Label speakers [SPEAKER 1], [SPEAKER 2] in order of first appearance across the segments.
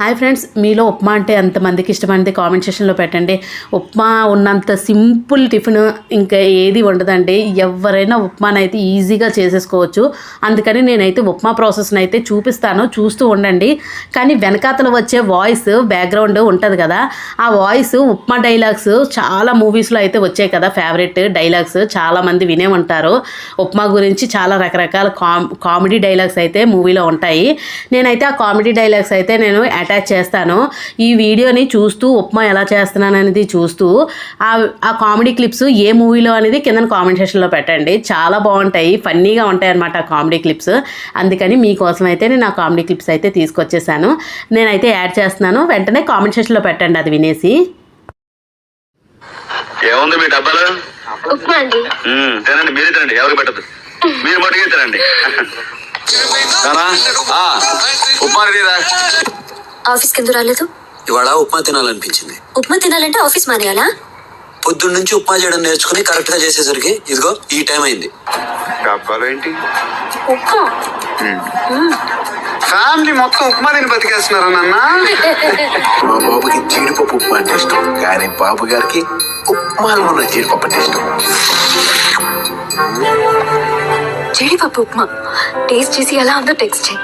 [SPEAKER 1] hi friends మీలో ఉప్మా అంటే ఎంతమందికి ఇష్టమైనది కామెంట్ సెక్షన్లో పెట్టండి ఉప్మా ఉన్నంత సింపుల్ టిఫిన్ ఇంకా ఏది ఉండదండి ఎవరైనా ఉప్మానైతే ఈజీగా చేసేసుకోవచ్చు అందుకని నేనైతే ఉప్మా ప్రాసెస్ని అయితే చూపిస్తాను చూస్తూ ఉండండి కానీ వెనకాతలు వచ్చే వాయిస్ బ్యాక్గ్రౌండ్ ఉంటుంది కదా ఆ వాయిస్ ఉప్మా డైలాగ్స్ చాలా మూవీస్లో అయితే వచ్చాయి కదా ఫేవరెట్ డైలాగ్స్ చాలామంది వినే ఉంటారు ఉప్మా గురించి చాలా రకరకాల కామెడీ డైలాగ్స్ అయితే మూవీలో ఉంటాయి నేనైతే ఆ కామెడీ డైలాగ్స్ అయితే నేను అటాచ్ చేస్తాను ఈ వీడియోని చూస్తూ ఉప్మా ఎలా చేస్తున్నాను అనేది చూస్తూ ఆ కామెడీ క్లిప్స్ ఏ మూవీలో అనేది కింద కామెంట్ సెక్షన్లో పెట్టండి చాలా బాగుంటాయి ఫన్నీగా ఉంటాయి అనమాట ఆ కామెడీ క్లిప్స్ అందుకని మీకోసం అయితే నేను ఆ కామెడీ క్లిప్స్ అయితే తీసుకొచ్చేసాను నేనైతే యాడ్ చేస్తున్నాను వెంటనే కామెంట్ సెక్షన్లో పెట్టండి అది వినేసి
[SPEAKER 2] మీరు
[SPEAKER 3] ఆఫీస్కి ఎందుకు రాలేదు
[SPEAKER 2] ఇవాళ ఉప్మా తినాలనిపించింది
[SPEAKER 3] ఉప్మా తినాలంటే ఆఫీస్ మానేయాలా
[SPEAKER 2] పొద్దున్న నుంచి ఉప్మా చేయడం నేర్చుకుని కరెక్ట్ గా చేసేసరికి ఇదిగో ఈ టైం అయింది
[SPEAKER 4] డబ్బాలు ఏంటి ఉప్మా ఫ్యామిలీ మొత్తం ఉప్మా తిని బతికేస్తున్నారా నాన్న మా బాబుకి జీడిపప్పు ఉప్మా అంటే ఇష్టం కానీ బాబు గారికి ఉప్మాలు ఉన్న జీడిపప్పు అంటే ఇష్టం
[SPEAKER 3] జీడిపప్పు ఉప్మా టేస్ట్ చేసి ఎలా ఉందో టెక్స్ట్ చేయి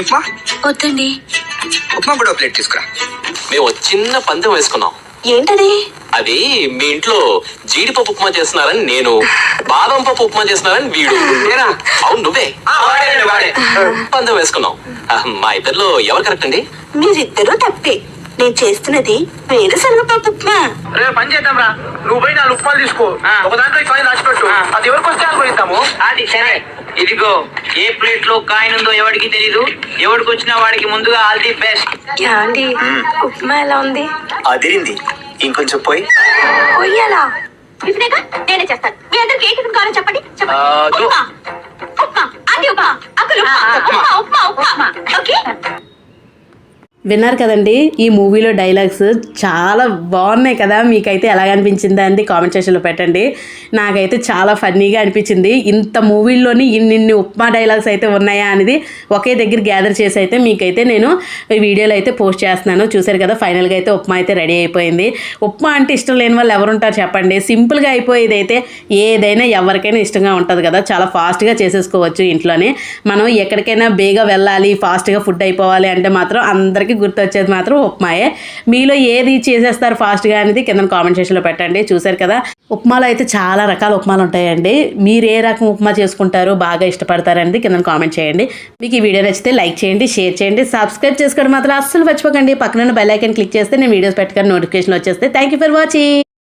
[SPEAKER 3] ఉప్మా వద్దండి
[SPEAKER 2] ఉప్మా కూడా ప్లేట్ తీసుకురా మేము ఒక చిన్న పందెం వేసుకున్నాం ఏంటది అది మీ ఇంట్లో జీడిపప్పు ఉప్మా చేస్తున్నారని నేను బాదం పప్పు ఉప్మా చేస్తున్నారని వీడు నేనా అవును నువ్వే పందెం వేసుకున్నాం ఆ, మా ఇద్దరిలో ఎవరు కరెక్ట్ అండి
[SPEAKER 3] మీరిద్దరూ తప్పే నేను చేస్తున్నది వేరుశనగ పప్పు ఉప్మా
[SPEAKER 5] రేపు పని చేద్దాం రా నువ్వు నాలుగు ఉప్మాలు తీసుకో ఒక దాంట్లో కాయిన్ అది ఎవరికి వస్తే
[SPEAKER 6] అది సరే ఇదిగో ఏ ప్లేట్ లో కాయిన్ ఉందో ఎవరికి తెలీదు ఎవరికి వాడికి ముందుగా ఆల్ బెస్ట్
[SPEAKER 3] ఉప్మా ఎలా ఉంది
[SPEAKER 2] అదిరింది ఇంకొంచెం పోయి
[SPEAKER 3] నేనే చేస్తాను మీ అందరికి ఏ టిఫిన్ కావాలో చెప్పండి చెప్పండి ఉప్మా ఉప్మా ఉప్మా ఉప్మా ఉప్మా ఉప్మా ఉప్మా ఓకే
[SPEAKER 1] విన్నారు కదండి ఈ మూవీలో డైలాగ్స్ చాలా బాగున్నాయి కదా మీకైతే ఎలాగ అనిపించిందా అని కామెంట్ సెక్షన్లో పెట్టండి నాకైతే చాలా ఫన్నీగా అనిపించింది ఇంత మూవీల్లోని ఇన్నిన్ని ఉప్మా డైలాగ్స్ అయితే ఉన్నాయా అనేది ఒకే దగ్గర గ్యాదర్ చేసి అయితే మీకైతే నేను ఈ వీడియోలో అయితే పోస్ట్ చేస్తున్నాను చూసారు కదా ఫైనల్గా అయితే ఉప్మా అయితే రెడీ అయిపోయింది ఉప్మా అంటే ఇష్టం లేని వాళ్ళు ఎవరుంటారు చెప్పండి సింపుల్గా అయిపోయేది అయితే ఏదైనా ఎవరికైనా ఇష్టంగా ఉంటుంది కదా చాలా ఫాస్ట్గా చేసేసుకోవచ్చు ఇంట్లోనే మనం ఎక్కడికైనా బేగా వెళ్ళాలి ఫాస్ట్గా ఫుడ్ అయిపోవాలి అంటే మాత్రం అందరికీ గుర్తొచ్చేది మాత్రం ఉప్మాయే మీలో ఏది చేసేస్తారు ఫాస్ట్గా అనేది కింద కామెంట్ సెక్షన్లో పెట్టండి చూసారు కదా ఉప్మాలో అయితే చాలా రకాల ఉప్మాలు ఉంటాయండి మీరు ఏ రకం ఉప్మా చేసుకుంటారు బాగా ఇష్టపడతారనేది కింద కామెంట్ చేయండి మీకు ఈ వీడియో నచ్చితే లైక్ చేయండి షేర్ చేయండి సబ్స్క్రైబ్ చేసుకోవడం మాత్రం అస్సలు మర్చిపోకండి పక్కన బెల్ ఐకన్ క్లిక్ చేస్తే నేను వీడియోస్ పెట్టుకొని నోటిఫికేషన్ వచ్చేస్తే థ్యాంక్ యూ ఫర్ వాచింగ్